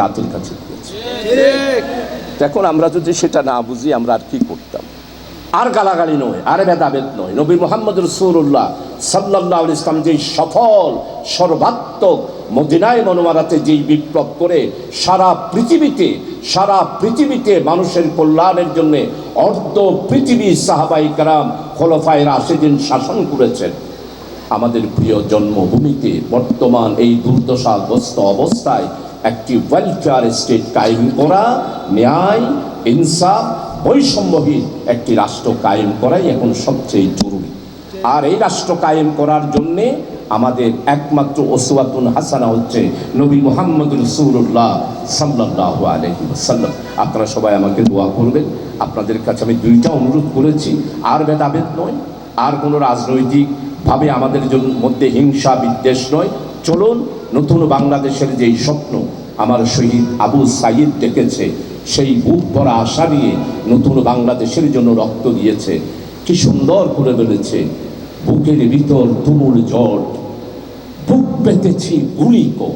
জাতির কাছে দিয়েছে। এখন আমরা যদি সেটা না বুঝি আমরা আর কি করতাম? আর গালাগালি নয় আর ভেদাভেদ নয়। নবী মোহাম্মদ রসুল্লাহ সাল্লাহ ইসলাম যেই সফল সর্বাত্মক মদিনায় মনোমারাতে যেই বিপ্লব করে সারা পৃথিবীতে সারা পৃথিবীতে মানুষের কল্যাণের জন্য অর্ধ পৃথিবী সাহাবাই কারাম খোলফায় রাশেদিন শাসন করেছেন। আমাদের প্রিয় জন্মভূমিতে বর্তমান এই দুর্দশাগ্রস্ত অবস্থায় একটি ওয়েলফেয়ার স্টেট কায়েম করা, ন্যায়, ইনসাফ, বৈষম্যহীন একটি রাষ্ট্র কায়েম করাই এখন সবচেয়ে জরুরি। আর এই রাষ্ট্র কায়েম করার জন্যে আমাদের একমাত্র ওসওয়াতুন হাসানা হচ্ছে নবী মোহাম্মদ রসুল্লাহ সাল্লাহ আলহি সাল্লাম আপনারা সবাই আমাকে দোয়া করবেন। আপনাদের কাছে আমি দুইটা অনুরোধ করেছি। আর ভেদাভেদ নয়, আর কোনো রাজনৈতিকভাবে আমাদের মধ্যে হিংসা বিদ্বেষ নয়। চলুন নতুন বাংলাদেশের যেই স্বপ্ন, আমার শহীদ আবু সাইদ দেখেছে সেই বুক ভরা আশা নিয়ে নতুন বাংলাদেশের জন্য রক্ত দিয়েছে। কি সুন্দর করে বলেছে, বুকের ভিতর তুমুল জট, বুক পেতেছি গুলি কো